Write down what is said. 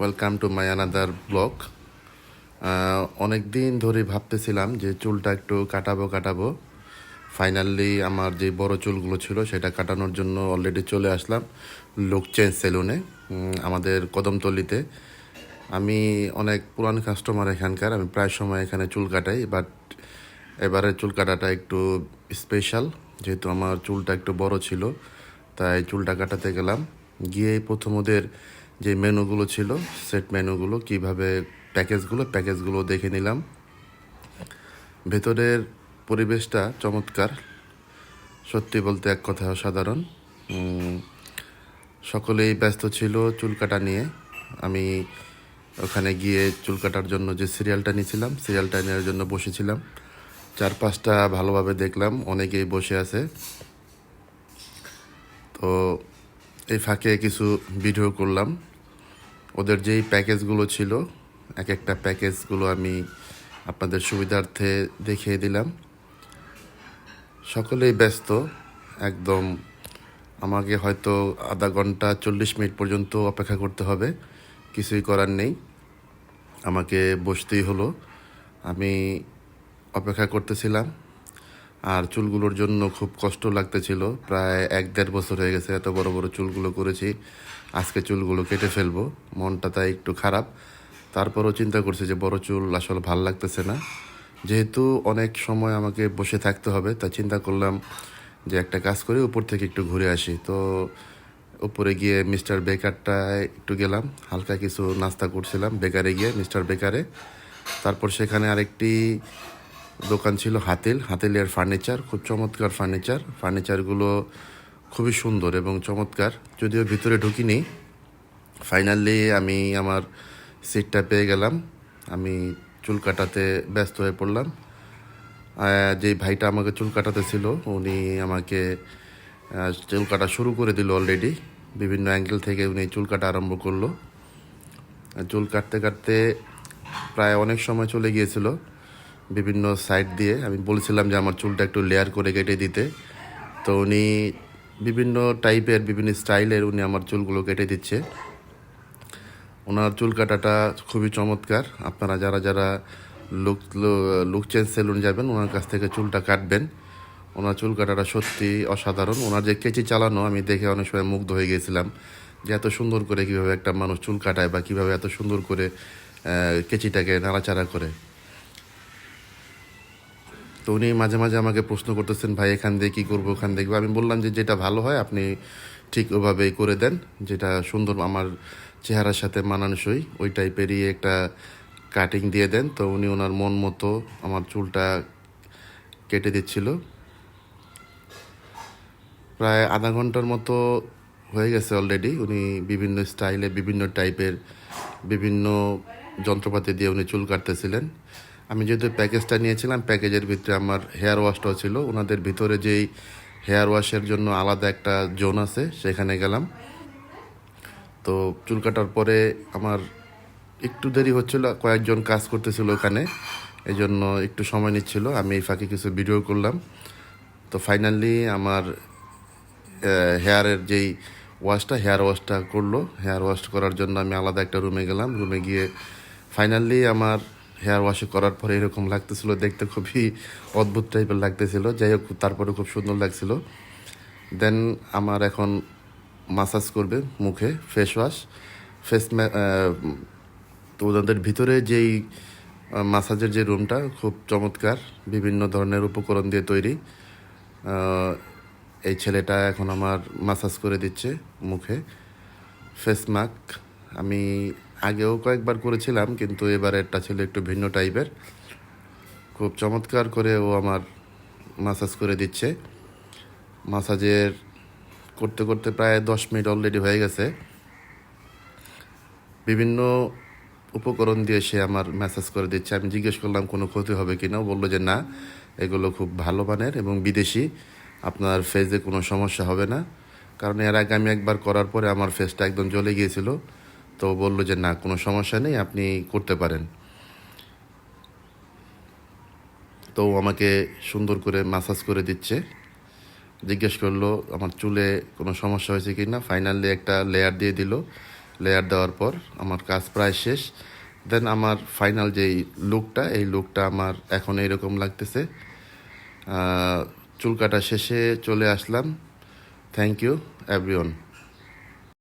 Welcome to my another blog অনেক দিন ধরে ভাবতেছিলাম যে চুলটা একটু কাটাবো কাটাবো। ফাইনালি আমার যে বড় চুলগুলো ছিল, সেটা কাটানোর জন্য অলরেডি চলে আসলাম লুক চেঞ্জ সেলুনে আমাদের কদমতলিতে। আমি অনেক পুরান কাস্টমার এখানকার, আমি প্রায় সময় এখানে চুল কাটাই বাট এবারে চুল কাটাটা একটু স্পেশাল যেহেতু আমার চুলটা একটু বড় ছিল, তাই চুলটা কাটাতে গেলাম। গিয়ে প্রথম ওদের যে মেনুগুলো ছিল সেট মেনুগুলো কীভাবে প্যাকেজগুলো প্যাকেজগুলো দেখে নিলাম। ভেতরের পরিবেশটা চমৎকার। সত্যি বলতে এক কথা অসাধারণ। সকলেই ব্যস্ত ছিল চুল কাটা নিয়ে। আমি ওখানে গিয়ে চুল কাটার জন্য যে সিরিয়ালটা নিয়েছিলাম সিরিয়ালটা নেওয়ার জন্য বসেছিলাম। চার পাঁচটা ভালোভাবে দেখলাম, অনেকেই বসে আছে। তো এই ফাঁকে কিছু ভিডিও করলাম। ওদের যেই প্যাকেজগুলো ছিল, এক একটা প্যাকেজগুলো আমি আপনাদের সুবিধার্থে দেখিয়ে দিলাম। সকলেই ব্যস্ত, একদম আমাকে হয়তো আধা ঘণ্টা চল্লিশ মিনিট পর্যন্ত অপেক্ষা করতে হবে, কিছুই করার নেই। আমাকে বসতেই হলো। আমি অপেক্ষা করতেছিলাম। আর চুলগুলোর জন্য খুব কষ্ট লাগতেছিল। প্রায় এক দেড় বছর হয়ে গেছে এত বড় বড় চুলগুলো করেছি। আজকে চুলগুলো কেটে ফেলব। মনটা তাই একটু খারাপ। তারপরও চিন্তা করছি যে বড় চুল আসলে ভালো লাগতেছে না। যেহেতু অনেক সময় আমাকে বসে থাকতে হবে, তাই চিন্তা করলাম যে একটা কাজ করে, উপর থেকে একটু ঘুরে আসি। তো উপরে গিয়ে মিস্টার বেকারটায় একটু গেলাম, হালকা কিছু নাস্তা করছিলাম, বেকারে গিয়ে মিস্টার বেকারে। তারপর সেখানে আরেকটি দোকান ছিল হাতেল। হাতেলের ফার্নিচার খুব চমৎকার ফার্নিচার ফার্নিচারগুলো খুবই সুন্দর এবং চমৎকার। যদিও ভিতরে ঢুকিনি। ফাইনালি আমি আমার সিটটা পেয়ে গেলাম। আমি চুল কাটাতে ব্যস্ত হয়ে পড়লাম। যে ভাইটা আমাকে চুল কাটাতে ছিল, উনি আমাকে চুল কাটা শুরু করে দিল অলরেডি বিভিন্ন অ্যাঙ্গেল থেকে উনি চুল কাটা আরম্ভ করল। চুল কাটতে কাটতে প্রায় অনেক সময় চলে গিয়েছিল। বিভিন্ন সাইড দিয়ে। আমি বলেছিলাম যে আমার চুলটা একটু লেয়ার করে কেটে দিতে। তো উনি বিভিন্ন টাইপের বিভিন্ন স্টাইলের উনি আমার চুলগুলো কেটে দিচ্ছে। ওনার চুল কাটাটা খুবই চমৎকার। আপনারা যারা যারা লুক লুক চেঞ্জ সেলুন যাবেন, ওনার কাছ থেকে চুলটা কাটবেন। ওনার চুল কাটাটা সত্যি অসাধারণ। ওনার যে কেচি চালানো, আমি দেখে অনেক সময় মুগ্ধ হয়ে গেছিলাম যে এত সুন্দর করে কীভাবে একটা মানুষ চুল কাটায় বা কীভাবে এত সুন্দর করে কেচিটাকে নাড়াচাড়া করে। তো উনি মাঝে মাঝে আমাকে প্রশ্ন করতেছেন, ভাই, এখান দিয়ে কী করব, ওখান দেখব আমি বললাম যে, যেটা ভালো হয়, আপনি ঠিক ওভাবেই করে দেন। যেটা সুন্দর, আমার চেহারার সাথে মানানসই, ওই টাইপেরই একটা কাটিং দিয়ে দেন। তো উনি ওনার মন মতো আমার চুলটা কেটে দিচ্ছিল। প্রায় আধা ঘণ্টার মতো হয়ে গেছে অলরেডি উনি বিভিন্ন স্টাইলে বিভিন্ন টাইপের বিভিন্ন যন্ত্রপাতি দিয়ে উনি চুল কাটতেছিলেন। আমি যেহেতু প্যাকেজটা নিয়েছিলাম, প্যাকেজের ভিতরে আমার হেয়ার ওয়াশটাও ছিল। ওনাদের ভিতরে যেই হেয়ার ওয়াশের জন্য আলাদা একটা জোন আছে, সেখানে গেলাম। তো চুল কাটার পরে আমার একটু দেরি হচ্ছিল, কয়েকজন কাজ করতেছিল ওখানে এই জন্য একটু সময় নিচ্ছিল। আমি এই ফাঁকে কিছু ভিডিও করলাম। তো ফাইনালি আমার হেয়ারের যেই ওয়াশটা হেয়ার ওয়াশটা করল। হেয়ার ওয়াশ করার জন্য আমি আলাদা একটা রুমে গেলাম। রুমে গিয়ে ফাইনালি আমার হেয়ার ওয়াশ করার পরে এরকম লাগতেছিল, দেখতে খুবই অদ্ভুত টাইপের লাগতেছিল। যাই হোক, তারপরে খুব সুন্দর লাগছিল। দেন আমার এখন মাসাজ করবে মুখে ফেস ওয়াশ ফেস তো ওদের ভিতরে যেই মাসাজের যে রুমটা খুব চমৎকার। বিভিন্ন ধরনের উপকরণ দিয়ে তৈরি। এই ছেলেটা এখন আমার মাসাজ করে দিচ্ছে মুখে। ফেস মাস্ক আমি আগেও কয়েকবার করেছিলাম, কিন্তু এবারেরটা ছিল একটু ভিন্ন টাইপের খুব চমৎকার করে ও আমার মাসাজ করে দিচ্ছে। মাসাজের করতে করতে প্রায় দশ মিনিট অলরেডি হয়ে গেছে। বিভিন্ন উপকরণ দিয়ে সে আমার ম্যাসাজ করে দিচ্ছে। আমি জিজ্ঞেস করলাম, কোনো ক্ষতি হবে কি না? বলল যে, না, এগুলো খুব ভালো মানের এবং বিদেশি। আপনার ফেসে কোনো সমস্যা হবে না। কারণ এর আগে আমি একবার করার পরে আমার ফেসটা একদম জ্বলে গিয়েছিল। তো বলল যে, না, কোনো সমস্যা নেই, আপনি করতে পারেন। তো আমাকে সুন্দর করে মাসাজ করে দিচ্ছে। জিজ্ঞেস করল, আমার চুলে কোনো সমস্যা হয়েছে কি না? ফাইনালি একটা লেয়ার দিয়ে দিল। লেয়ার দেওয়ার পর আমার কাজ প্রায় শেষ। দেন আমার ফাইনাল যেই লুকটা এই লুকটা আমার এখন এইরকম লাগতেছে। চুল কাটা শেষে চলে আসলাম। Thank you everyone